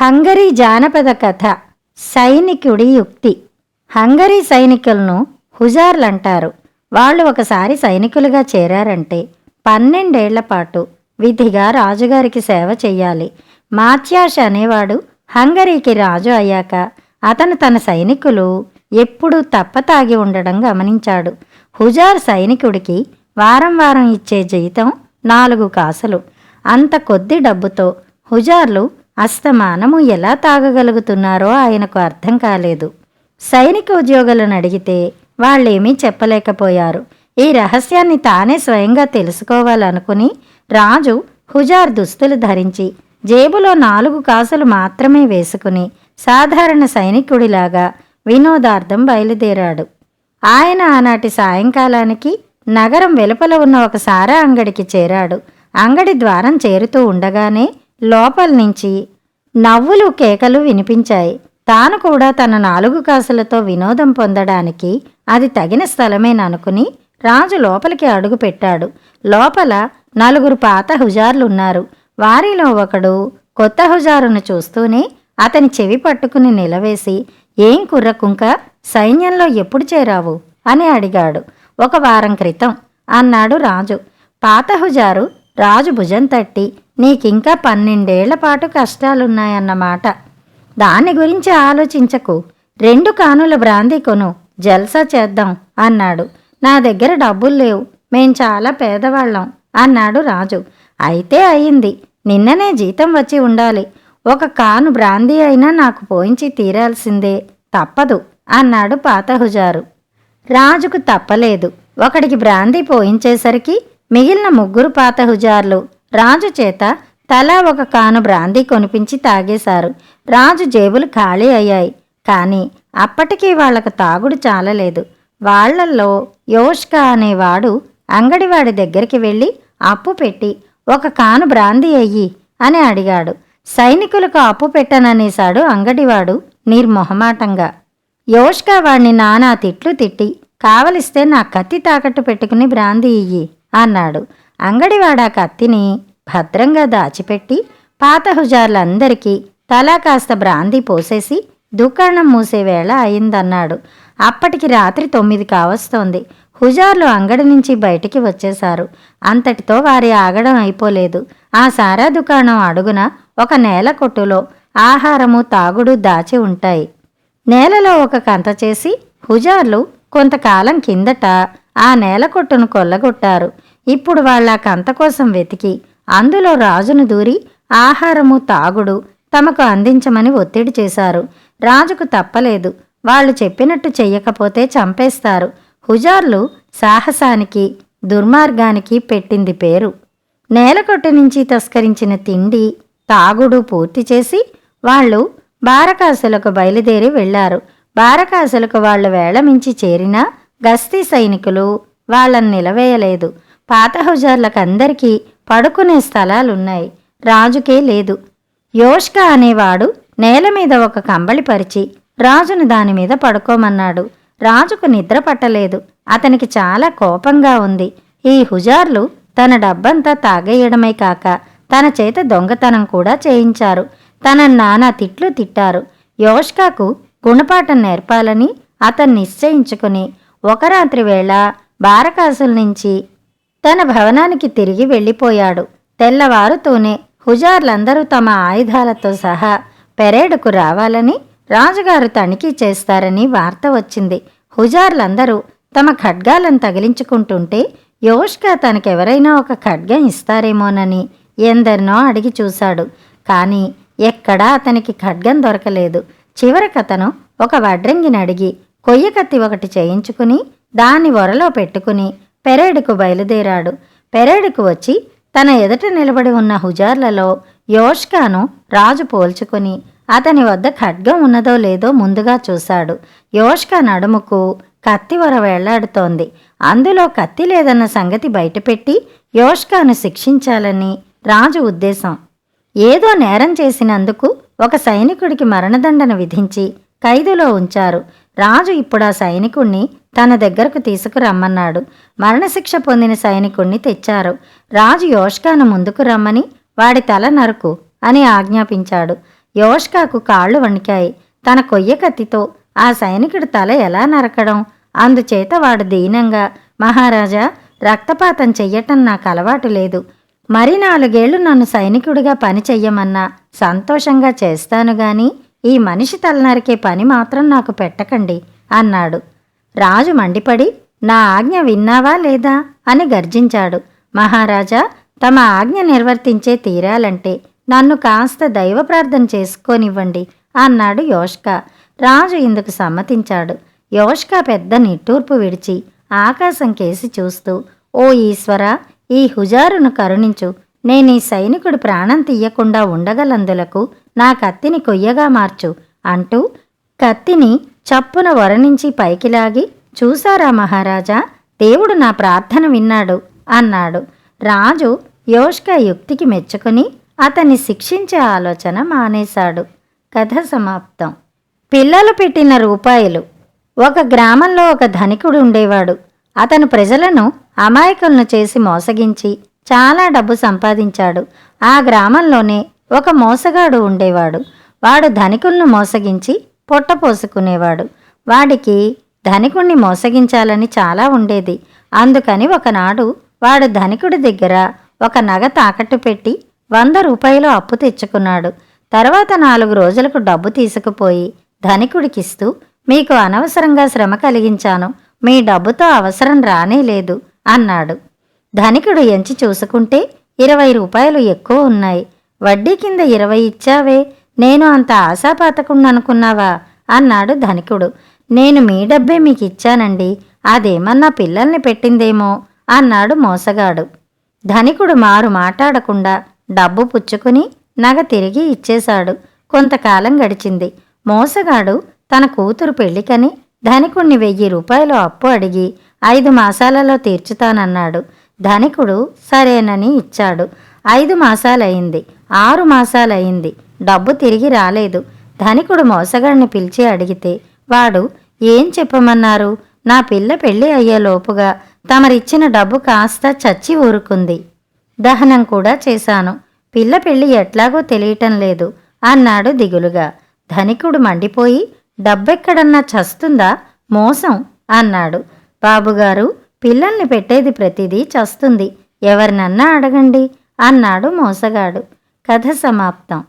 Hungary జానపద కథ సైనికుడి యుక్తి. హంగరీ సైనికులను హుజార్లంటారు వాళ్ళు ఒకసారి సైనికులుగా చేరారంటే పన్నెండేళ్ళ పాటు విధిగా రాజుగారికి సేవ చెయ్యాలి. మాత్యాష అనేవాడు హంగరీకి రాజు అయ్యాక అతను తన సైనికులు ఎప్పుడూ తప్పతాగి ఉండడం గమనించాడు. హుజార్ సైనికుడికి వారం వారం ఇచ్చే జీతం నాలుగు కాసులు. అంత కొద్ది డబ్బుతో హుజార్లు అస్తమానము ఎలా తాగగలుగుతున్నారో ఆయనకు అర్థం కాలేదు. సైనిక ఉద్యోగులను అడిగితే వాళ్ళేమీ చెప్పలేకపోయారు. ఈ రహస్యాన్ని తానే స్వయంగా తెలుసుకోవాలనుకుని రాజు హుజార్ దుస్తులు ధరించి జేబులో నాలుగు కాసులు మాత్రమే వేసుకుని సాధారణ సైనికుడిలాగా వినోదార్థం బయలుదేరాడు. ఆయన ఆనాటి సాయంకాలానికి నగరం వెలుపల ఉన్న ఒక సారా అంగడికి చేరాడు. అంగడి ద్వారం చేరుతూ ఉండగానే లోపల నుంచి నవ్వులు కేకలు వినిపించాయి. తాను కూడా తన నాలుగు కాసులతో వినోదం పొందడానికి అది తగిన స్థలమేననుకుని రాజు లోపలికి అడుగు పెట్టాడు. లోపల నలుగురు పాత హుజార్లున్నారు. వారిలో ఒకడు కొత్త హుజారును చూస్తూనే అతని చెవి పట్టుకుని నిలవేసి ఏం కుర్రకుంక సైన్యంలో ఎప్పుడు చేరావు? అని అడిగాడు. ఒక వారం క్రితం అన్నాడు రాజు. పాత హుజారు రాజు భుజం తట్టి నీకింకా పన్నెండేళ్ళ పాటు కష్టాలున్నాయన్నమాట. దాని గురించి ఆలోచించకు. రెండు కానుల బ్రాందీ కొను. జల్సా చేద్దాం అన్నాడు. నా దగ్గర డబ్బులు లేవు. మేం చాలా పేదవాళ్ళం అన్నాడు రాజు. అయితే అయింది. నిన్ననే జీతం వచ్చి ఉండాలి. ఒక కాను బ్రాందీ అయినా నాకు పోయించి తీరాల్సిందే. తప్పదు అన్నాడు పాత హుజారు. రాజుకు తప్పలేదు. ఒకడికి బ్రాందీ పోయించేసరికి మిగిలిన ముగ్గురు పాత హుజార్లు రాజు చేత తలా ఒక కాను బ్రాందీ కొనిపించి తాగేశారు. రాజు జేబులు ఖాళీ అయ్యాయి. కానీ అప్పటికీ వాళ్ళకు తాగుడు చాలలేదు. వాళ్ళల్లో యోష్కా అనేవాడు అంగడివాడి దగ్గరికి వెళ్ళి అప్పు పెట్టి ఒక కాను బ్రాందీ అయ్యి అని అడిగాడు. సైనికులకు అప్పు పెట్టననేశాడు అంగడివాడు నిర్మొహమాటంగా. యోష్కా వాణ్ణి నానా తిట్లు తిట్టి కావలిస్తే నా కత్తి తాకట్టు పెట్టుకుని బ్రాందీ ఇయ్యి. అన్నాడు. అంగడివాడ కత్తిని భద్రంగా దాచిపెట్టి పాత హుజార్లందరికీ తలా కాస్త బ్రాంది పోసేసి దుకాణం మూసే వేళ అయిందన్నాడు. అప్పటికి రాత్రి తొమ్మిది కావస్తోంది. హుజార్లు అంగడి నుంచి బయటికి వచ్చేశారు. అంతటితో వారి ఆగడం అయిపోలేదు. ఆ సారా దుకాణం అడుగున ఒక నేల కొట్టులో ఆహారము తాగుడు దాచి ఉంటాయి. నేలలో ఒక కంత చేసి హుజార్లు కొంతకాలం కిందట ఆ నేలకొట్టును కొల్లగొట్టారు. ఇప్పుడు వాళ్ళ కంత కోసం వెతికి అందులో రాజును దూరి ఆహారము తాగుడు తమకు అందించమని ఒత్తిడి చేశారు. రాజుకు తప్పలేదు. వాళ్ళు చెప్పినట్టు చెయ్యకపోతే చంపేస్తారు. హుజార్లు సాహసానికి దుర్మార్గానికి పెట్టింది పేరు. నేలకొట్టు నుంచి తస్కరించిన తిండి తాగుడు పూర్తి చేసి వాళ్ళు బారకాసులకు బయలుదేరి వెళ్ళారు బారకాసులకు వాళ్ళు వేళమించి చేరినా గస్తీ సైనికులు వాళ్ళని నిలవేయలేదు. పాత హుజార్లకందరికీ పడుకునే స్థలాలున్నాయి. రాజుకే లేదు. యోష్క అనేవాడు నేల మీద ఒక కంబళి పరిచి రాజును దాని మీద పడుకోమన్నాడు. రాజుకు నిద్ర పట్టలేదు. అతనికి చాలా కోపంగా ఉంది. ఈ హుజార్లు తన డబ్బంతా తాగేయడమే కాక తన చేత దొంగతనం కూడా చేయించారు. తన నానా తిట్లు తిట్టారు. యోష్కాకు గుణపాఠం నేర్పాలని అతను నిశ్చయించుకుని ఒక రాత్రి వేళ బారకాసుల నుంచి తన భవనానికి తిరిగి వెళ్ళిపోయాడు. తెల్లవారుతూనే హుజార్లందరూ తమ ఆయుధాలతో సహా పెరేడుకు రావాలని రాజుగారు తనిఖీ చేస్తారని వార్త వచ్చింది. హుజార్లందరూ తమ ఖడ్గాలను తగిలించుకుంటుంటే యోష్క తనకెవరైనా ఒక ఖడ్గం ఇస్తారేమోనని ఎందరినో అడిగి చూశాడు. కానీ ఎక్కడా అతనికి ఖడ్గం దొరకలేదు. చివరకతను ఒక వడ్రంగిని అడిగి కొయ్య కత్తి ఒకటి చేయించుకుని దాన్ని వరలో పెట్టుకుని పెరేడుకు బయలుదేరాడు. పెరేడుకు వచ్చి తన ఎదుట నిలబడి ఉన్న హుజార్లలో యోష్కాను రాజు పోల్చుకుని అతని వద్ద ఖడ్గం ఉన్నదో లేదో ముందుగా చూశాడు. యోష్కా నడుముకు కత్తి వర వెళ్ళాడుతోంది. అందులో కత్తి లేదన్న సంగతి బయటపెట్టి యోష్కాను శిక్షించాలని రాజు ఉద్దేశం. ఏదో నేరం చేసినందుకు ఒక సైనికుడికి మరణదండన విధించి ఖైదులో ఉంచారు. రాజు ఇప్పుడు ఆ సైనికుణ్ణి తన దగ్గరకు తీసుకురమ్మన్నాడు. మరణశిక్ష పొందిన సైనికుణ్ణి తెచ్చారు. రాజు యోష్కాను ముందుకు రమ్మని వాడి తల నరుకు అని ఆజ్ఞాపించాడు. యోష్కాకు కాళ్ళు వణికాయి. తన కొయ్య కత్తితో ఆ సైనికుడి తల ఎలా నరకడం? అందుచేత వాడు దీనంగా మహారాజా రక్తపాతం చెయ్యటం నాకు అలవాటు లేదు. మరి నాలుగేళ్ళు నన్ను సైనికుడిగా పని చెయ్యమన్నా సంతోషంగా చేస్తాను గాని ఈ మనిషి తలనరికే పని మాత్రం నాకు పెట్టకండి అన్నాడు. రాజు మండిపడి నా ఆజ్ఞ విన్నావా లేదా అని గర్జించాడు. మహారాజా తమ ఆజ్ఞ నిర్వర్తించే తీరాలంటే నన్ను కాస్త దైవ ప్రార్థన చేసుకోనివ్వండి అన్నాడు యోష్క. రాజు ఇందుకు సమ్మతించాడు. యోష్క పెద్ద నిట్టూర్పు విడిచి ఆకాశం కేసి చూస్తూ ఓ ఈశ్వర ఈ హుజారును కరుణించు నేను ఈ సైనికుడు ప్రాణం తీయకుండా ఉండగలందులకు నా కత్తిని కొయ్యగా మార్చు అంటూ కత్తిని చప్పున వరణించి పైకి లాగి చూసారా మహారాజా దేవుడు నా ప్రార్థన విన్నాడు అన్నాడు. రాజు యోష్క యుక్తికి మెచ్చుకుని అతన్ని శిక్షించే ఆలోచన మానేశాడు. కథ సమాప్తం. పిల్లలు పెట్టిన రూపాయలు. ఒక గ్రామంలో ఒక ధనికుడు ఉండేవాడు. అతను ప్రజలను అమాయకులను చేసి మోసగించి చాలా డబ్బు సంపాదించాడు. ఆ గ్రామంలోనే ఒక మోసగాడు ఉండేవాడు. వాడు ధనికులను మోసగించి పొట్ట పోసుకునేవాడు. వాడికి ధనికుణ్ణి మోసగించాలని చాలా ఉండేది. అందుకని ఒకనాడు వాడు ధనికుడి దగ్గర ఒక నగ తాకట్టు పెట్టి వంద రూపాయలు అప్పు తెచ్చుకున్నాడు. తర్వాత నాలుగు రోజులకు డబ్బు తీసుకుపోయి ధనికుడికిస్తూ మీకు అనవసరంగా శ్రమ కలిగించాను. మీ డబ్బుతో అవసరం రానే లేదు అన్నాడు. ధనికుడు ఎంచి చూసుకుంటే ఇరవై రూపాయలు ఎక్కువ ఉన్నాయి. వడ్డీ కింద ఇరవై ఇచ్చావే నేను అంత ఆశాపాతకుండనుకున్నావా? అన్నాడు ధనికుడు. నేను మీ డబ్బే మీకు ఇచ్చానండి అదేమన్నా పిల్లల్ని పెట్టిందేమో? అన్నాడు మోసగాడు. ధనికుడు మారు మాట్లాడకుండా డబ్బు పుచ్చుకుని నగ తిరిగి ఇచ్చేశాడు. కొంతకాలం గడిచింది. మోసగాడు తన కూతురు పెళ్ళికని ధనికుణ్ణి వెయ్యి రూపాయలు అప్పు అడిగి ఐదు మాసాలలో తీర్చుతానన్నాడు. ధనికుడు సరేనని ఇచ్చాడు. ఐదు మాసాలయింది. ఆరు మాసాలయింది. డబ్బు తిరిగి రాలేదు. ధనికుడు మోసగాడిని పిలిచి అడిగితే వాడు ఏం చెప్పమన్నారు? నా పిల్ల పెళ్ళి అయ్యేలోపుగా తమరిచ్చిన డబ్బు కాస్త చచ్చి ఊరుకుంది. దహనం కూడా చేశాను. పిల్ల పెళ్ళి ఎట్లాగో తెలియటం లేదు అన్నాడు దిగులుగా. ధనికుడు మండిపోయి డబ్బెక్కడన్నా చస్తుందా? మోసం అన్నాడు. బాబుగారు పిల్లల్ని పెట్టేది ప్రతిదీ చస్తుంది. ఎవరినన్నా అడగండి. అన్నాడు మోసగాడు. కథ సమాప్తం.